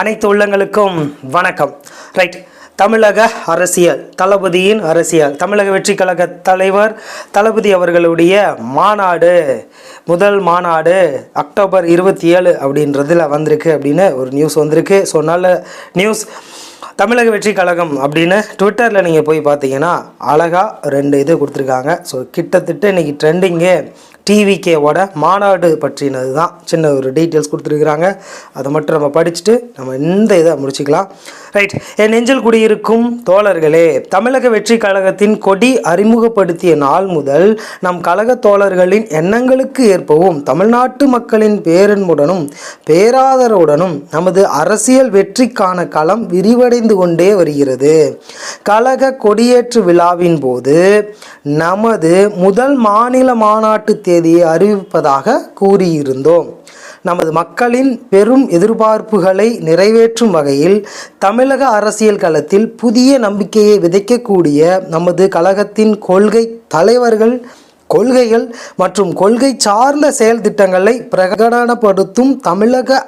அனைத்து உள்ளங்களுக்கும் வணக்கம். ரைட் தமிழக அரசியல் தளபதியின் அரசியல். தமிழக வெற்றி கழக தலைவர் தளபதி அவர்களுடைய மாநாடு முதல் மாநாடு அக்டோபர் இருபத்தி ஏழு அப்படின்றதில் வந்திருக்கு அப்படின்னு ஒரு நியூஸ் வந்திருக்கு. ஸோ நல்ல நியூஸ் தமிழக வெற்றி கழகம் அப்படின்னு ட்விட்டரில் நீங்கள் போய் பார்த்தீங்கன்னா அழகாக ரெண்டு இது கொடுத்துருக்காங்க. ஸோ கிட்டத்தட்ட இன்றைக்கி ட்ரெண்டிங்கு டிவிகேவோட மாநாடு பற்றினது தான் சின்ன ஒரு டீட்டெயில்ஸ் கொடுத்துருக்குறாங்க. அதை மட்டும் நம்ம படிச்சுட்டு நம்ம இந்த இதை முடிச்சுக்கலாம். ரைட் என் நெஞ்சில் குடியிருக்கும் தோழர்களே தமிழக வெற்றி கழகத்தின் கொடி அறிமுகப்படுத்திய நாள் முதல் நம் கழக தோழர்களின் எண்ணங்களுக்கு ஏற்பவும் தமிழ்நாட்டு மக்களின் பேரன்புடனும் பேராதரவுடனும் நமது அரசியல் வெற்றிக்கான களம் விரிவடைந்து கொண்டே வருகிறது. கழக கொடியேற்று விழாவின் போது நமது முதல் மாநில மாநாட்டு தேதியை அறிவிப்பதாக கூறியிருந்தோம். நமது மக்களின் பெரும் எதிர்பார்ப்புகளை நிறைவேற்றும் வகையில் தமிழக அரசியல் களத்தில் புதிய நம்பிக்கையை விதைக்கக்கூடிய நமது கழகத்தின் கொள்கை தலைவர்கள் கொள்கைகள் மற்றும் கொள்கை சார்ந்த செயல் திட்டங்களை பிரகடனப்படுத்தும் தமிழக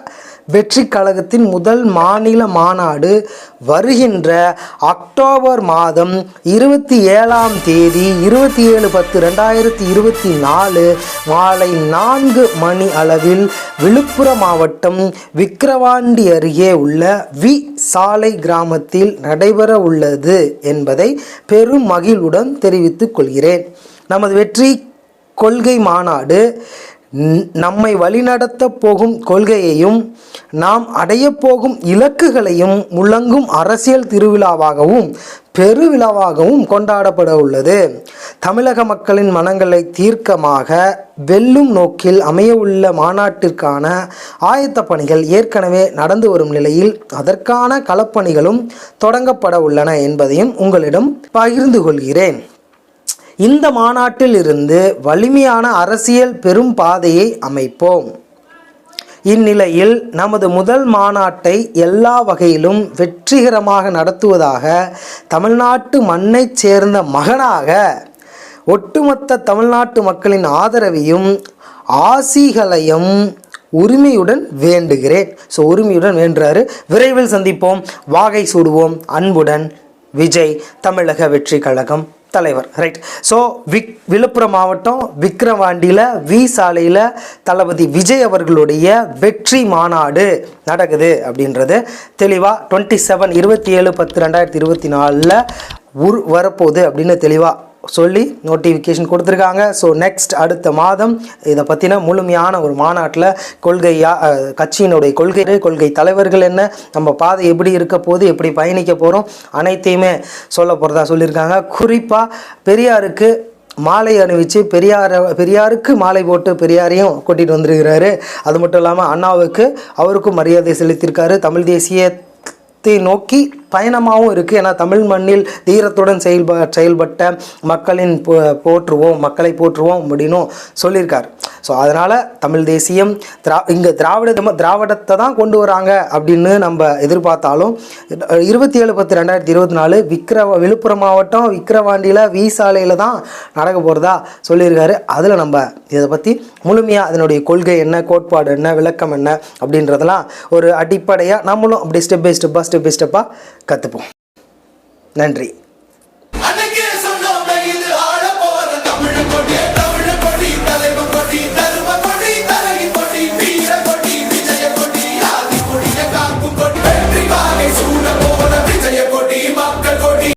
வெற்றி கழகத்தின் முதல் மாநில மாநாடு வருகின்ற அக்டோபர் மாதம் இருபத்தி ஏழாம் தேதி இருபத்தி ஏழு பத்து ரெண்டாயிரத்தி இருபத்தி நாலு மாலை நான்கு மணி அளவில் விழுப்புரம் மாவட்டம் விக்கிரவாண்டி அருகே உள்ள வி சாலை கிராமத்தில் நடைபெற உள்ளது என்பதை பெரும் மகிழ்வுடன் தெரிவித்துக் கொள்கிறேன். நமது வெற்றி கொள்கை மாநாடு நம்மை வழிநடத்த போகும் கொள்கையையும் நாம் அடையப் போகும் இலக்குகளையும் முழங்கும் அரசியல் திருவிழாவாகவும் பெருவிழாவாகவும் கொண்டாடப்பட உள்ளது. தமிழக மக்களின் மனங்களை தீர்க்கமாக வெல்லும் நோக்கில் அமையவுள்ள மாநாட்டிற்கான ஆயத்த பணிகள் ஏற்கனவே நடந்து வரும் நிலையில் அதற்கான களப்பணிகளும் தொடங்கப்பட உள்ளன என்பதையும் உங்களிடம் பகிர்ந்து கொள்கிறேன். இந்த மாநாட்டில் இருந்து வலிமையான அரசியல் பெரும் பாதையை அமைப்போம். இந்நிலையில் நமது முதல் மாநாட்டை எல்லா வகையிலும் வெற்றிகரமாக நடத்துவதாக தமிழ்நாட்டு மண்ணைச் சேர்ந்த மகனாக ஒட்டுமொத்த தமிழ்நாட்டு மக்களின் ஆதரவையும் ஆசிகளையும் உரிமையுடன் வேண்டுகிறேன். ஸோ உரிமையுடன் வேண்டுறாரு. விரைவில் சந்திப்போம். வாகை சூடுவோம். அன்புடன் விஜய் தமிழக வெற்றி கழகம். தலைவர் ரைட் ஸோ விக் விழுப்புரம் மாவட்டம் விக்ரவாண்டியில் வி சாலையில் தளபதி விஜய் அவர்களுடைய வெற்றி மாநாடு நடக்குது அப்படின்றது தெளிவாக டுவெண்ட்டி செவன் இருபத்தி ஏழு பத்து ரெண்டாயிரத்தி இருபத்தி நாலில் உரு வரப்போகுது அப்படின்னு தெளிவாக சொல்லி நோட்டிஃபிகேஷன் கொடுத்துருக்காங்க. ஸோ நெக்ஸ்ட் அடுத்த மாதம் இதை பற்றின முழுமையான ஒரு மாநாட்டில் கொள்கையா கட்சியினுடைய கொள்கை கொள்கை தலைவர்கள் என்ன நம்ம பாதை எப்படி இருக்க போது எப்படி பயணிக்க போகிறோம் அனைத்தையுமே சொல்ல போகிறதா சொல்லியிருக்காங்க. குறிப்பாக பெரியாருக்கு மாலை அணிவிச்சு பெரியார பெரியாருக்கு மாலை போட்டு பெரியாரையும் கூட்டிகிட்டு வந்திருக்கிறாரு. அது மட்டும் இல்லாமல் அண்ணாவுக்கு அவருக்கும் மரியாதை செலுத்தியிருக்காரு. தமிழ் தேசியத்தை நோக்கி பயணமாகவும் இருக்குது ஏன்னா தமிழ் மண்ணில் தீரத்துடன் செயல்ப செயல்பட்ட மக்களின் போ- போற்றுவோம் மக்களை போற்றுவோம் அப்படின்னும் சொல்லியிருக்கார். ஸோ அதனால் தமிழ் தேசியம் திரா இங்கே திராவிட நம்ம திராவிடத்தை தான் கொண்டு வராங்க அப்படின்னு நம்ம எதிர்பார்த்தாலும் இருபத்தி ஏழு பத்து ரெண்டாயிரத்தி இருபத்தி நாலு விக்கிர விழுப்புரம் மாவட்டம் விக்கிரவாண்டியில் வி சாலையில் தான் நடக்க போகிறதா சொல்லியிருக்காரு. அதில் நம்ம இதை பற்றி முழுமையாக அதனுடைய கொள்கை என்ன கோட்பாடு என்ன விளக்கம் என்ன அப்படின்றதெல்லாம் ஒரு அடிப்படையாக நம்மளும் அப்படி ஸ்டெப் பை ஸ்டெப்பாக ஸ்டெப் பை ஸ்டெப்பாக கற்றுப்போம் நன்றி.